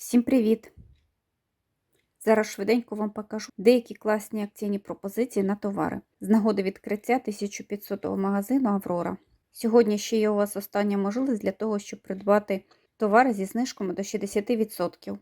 Всім привіт! Зараз швиденько вам покажу деякі класні акційні пропозиції на товари з нагоди відкриття 1500-го магазину Аврора. Сьогодні ще є у вас остання можливість для того, щоб придбати товари зі знижками до 60%.